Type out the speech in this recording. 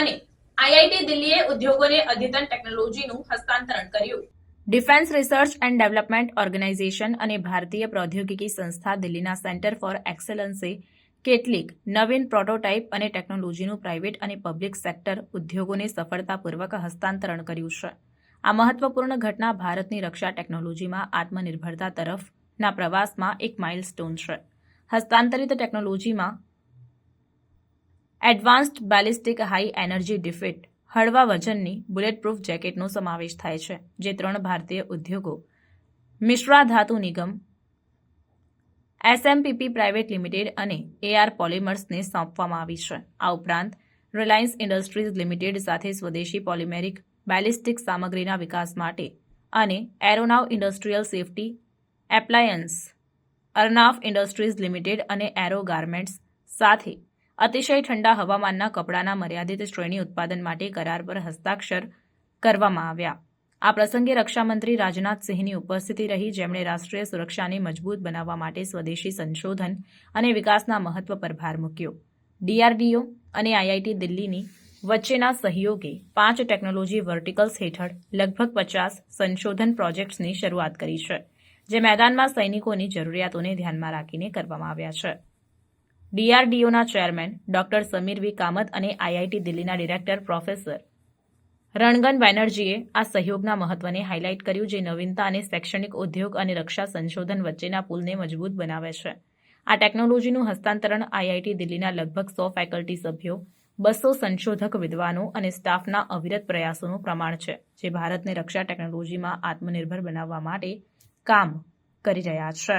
અને આઈઆઈટી દિલ્હીએ ઉદ્યોગોને અદ્યતન ટેકનોલોજીનું હસ્તાંતરણ કર્યું. Defence research and development organisation અને ભારતીય પ્રૌદ્યોગિકી સંસ્થા દિલ્હીના સેન્ટર ફોર એક્સેલન્સે કેટલીક નવીન પ્રોટોટાઇપ અને ટેકનોલોજીનું પ્રાઇવેટ અને પબ્લિક સેક્ટર ઉદ્યોગોને સફળતાપૂર્વક હસ્તાંતરણ કર્યું છે. આ મહત્વપૂર્ણ ઘટના ભારતની રક્ષા ટેકનોલોજીમાં આત્મનિર્ભરતા તરફના પ્રવાસમાં એક માઇલસ્ટોન છે. હસ્તાંતરિત ટેકનોલોજીમાં advanced ballistic high energy defeat હળવા વજનની બુલેટ પ્રૂફ જેકેટનો સમાવેશ થાય છે, જે ત્રણ ભારતીય ઉદ્યોગો, Mishra Dhatu Nigam, SMPP private limited અને એઆર પોલિમર્સને સોંપવામાં આવી છે. આ ઉપરાંત, રિલાયન્સ ઇન્ડસ્ટ્રીઝ લિમિટેડ સાથે સ્વદેશી પોલિમેરિક બેલિસ્ટિક સામગ્રીના વિકાસ માટે અને એરોનાવ ઇન્ડસ્ટ્રીયલ સેફટી, એપ્લાયન્સ, અર્નાફ ઇન્ડસ્ટ્રીઝ લિમિટેડ અને એરો ગાર્મેન્ટ્સ સાથે અતિશય ઠંડા હવામાનના કપડાના મર્યાદિત શ્રેણી ઉત્પાદન માટે કરાર પર હસ્તાક્ષર કરવામાં આવ્યા. આ પ્રસંગે રક્ષામંત્રી રાજનાથસિંહની ઉપસ્થિતિ રહી, જેમણે રાષ્ટ્રીય સુરક્ષાને મજબૂત બનાવવા માટે સ્વદેશી સંશોધન અને વિકાસના મહત્વ પર ભાર મૂક્યો. ડીઆરડીઓ અને આઈઆઈટી દિલ્હીની વચ્ચેના સહયોગે પાંચ ટેકનોલોજી વર્ટિકલ્સ હેઠળ લગભગ પચાસ સંશોધન પ્રોજેક્ટ્સની શરૂઆત કરી છે, જે મેદાનમાં સૈનિકોની જરૂરિયાતોને ધ્યાનમાં રાખીને કરવામાં આવ્યા છે. ડીઆરડીઓના chairman doctor Samir V. Kamat અને આઈઆઈટી દિલ્હીના ડિરેક્ટર પ્રોફેસર રણગન બેનર્જીએ આ સહયોગના મહત્વને હાઇલાઇટ કર્યું જે નવીનતા અને શૈક્ષણિક ઉદ્યોગ અને રક્ષા સંશોધન વચ્ચેના પુલને મજબૂત બનાવે છે. આ ટેકનોલોજીનું હસ્તાંતરણ આઈઆઈટી દિલ્હીના લગભગ સો ફેકલ્ટી સભ્યો, બસો સંશોધક વિદ્વાનો અને સ્ટાફના અવિરત પ્રયાસોનું પ્રમાણ છે, જે ભારતને રક્ષા ટેકનોલોજીમાં આત્મનિર્ભર બનાવવા માટે કામ કરી રહ્યા છે.